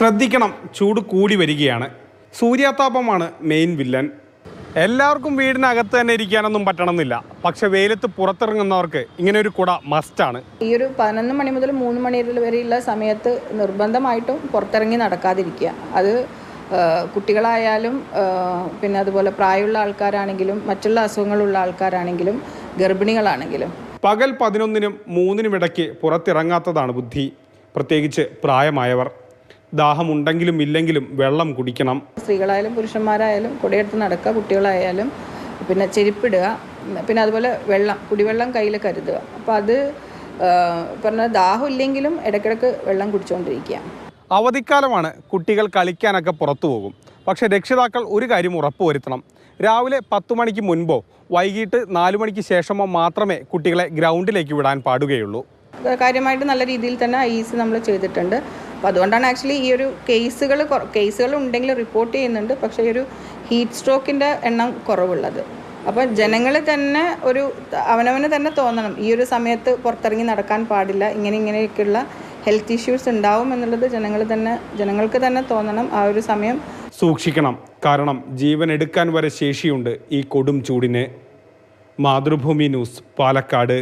ശ്രദ്ധിക്കണം. ചൂട് കൂടി വരികയാണ്. സൂര്യാതാപമാണ് മെയിൻ വില്ലൻ എല്ലാവർക്കും വീടിനകത്ത് തന്നെ ഇരിക്കാനൊന്നും പറ്റണമെന്നില്ല. പക്ഷെ വെയിലത്ത് പുറത്തിറങ്ങുന്നവർക്ക് ഇങ്ങനെ ഒരു കുട ആണ്. ഈ ഒരു പതിനൊന്ന് മണി മുതൽ മൂന്ന് മണി വരെയുള്ള സമയത്ത് നിർബന്ധമായിട്ടും പുറത്തിറങ്ങി നടക്കാതിരിക്കുക. അത് കുട്ടികളായാലും പിന്നെ അതുപോലെ പ്രായമുള്ള ആൾക്കാരാണെങ്കിലും മറ്റുള്ള അസുഖങ്ങളുള്ള ആൾക്കാരാണെങ്കിലും ഗർഭിണികളാണെങ്കിലും. പകൽ പതിനൊന്നിനും മൂന്നിനും ഇടയ്ക്ക് പുറത്തിറങ്ങാത്തതാണ് ബുദ്ധി. പ്രത്യേകിച്ച് പ്രായമായവർ. ദാഹമുണ്ടെങ്കിലും ഇല്ലെങ്കിലും വെള്ളം കുടിക്കണം. സ്ത്രീകളായാലും പുരുഷന്മാരായാലും കുടിയെടുത്ത് നടക്കുക കുട്ടികളായാലും പിന്നെ ചെരുപ്പിടുക പിന്നെ അതുപോലെ വെള്ളം കുടിവെള്ളം കയ്യിൽ കരുതുക. അപ്പോൾ അത് പറഞ്ഞ ദാഹം ഇല്ലെങ്കിലും ഇടയ്ക്കിടയ്ക്ക് വെള്ളം കുടിച്ചുകൊണ്ടിരിക്കുക അവധിക്കാലമാണ് കുട്ടികൾ കളിക്കാനൊക്കെ പുറത്തു പോകും. പക്ഷെ രക്ഷിതാക്കൾ ഒരു കാര്യം ഉറപ്പുവരുത്തണം. രാവിലെ പത്ത് മണിക്ക് മുൻപോ വൈകിട്ട് നാലു മണിക്ക് ശേഷമോ മാത്രമേ കുട്ടികളെ ഗ്രൗണ്ടിലേക്ക് വിടാൻ പാടുകയുള്ളൂ. കാര്യമായിട്ട് നല്ല രീതിയിൽ തന്നെ ഐസ് നമ്മൾ ചെയ്തിട്ടുണ്ട്. അപ്പോൾ അതുകൊണ്ടാണ് ആക്ച്വലി ഈ ഒരു കേസുകൾ കേസുകൾ ഉണ്ടെങ്കിൽ റിപ്പോർട്ട് ചെയ്യുന്നുണ്ട്. പക്ഷേ ഈ ഒരു ഹീറ്റ് സ്ട്രോക്കിന്റെ എണ്ണം കുറവുള്ളത്. അപ്പോൾ ജനങ്ങൾ തന്നെ ഒരു അവനവന് തന്നെ തോന്നണം. ഈ ഒരു സമയത്ത് പുറത്തിറങ്ങി നടക്കാൻ പാടില്ല. ഇങ്ങനെ ഇങ്ങനെയൊക്കെയുള്ള ഹെൽത്ത് ഇഷ്യൂസ് ഉണ്ടാവും എന്നുള്ളത് ജനങ്ങൾ തന്നെ ജനങ്ങൾക്ക് തന്നെ തോന്നണം. ആ ഒരു സമയം സൂക്ഷിക്കണം. കാരണം ജീവൻ എടുക്കാൻ വരെ ശേഷിയുണ്ട് ഈ കൊടും ചൂടിന്. മാതൃഭൂമി ന്യൂസ് പാലക്കാട്.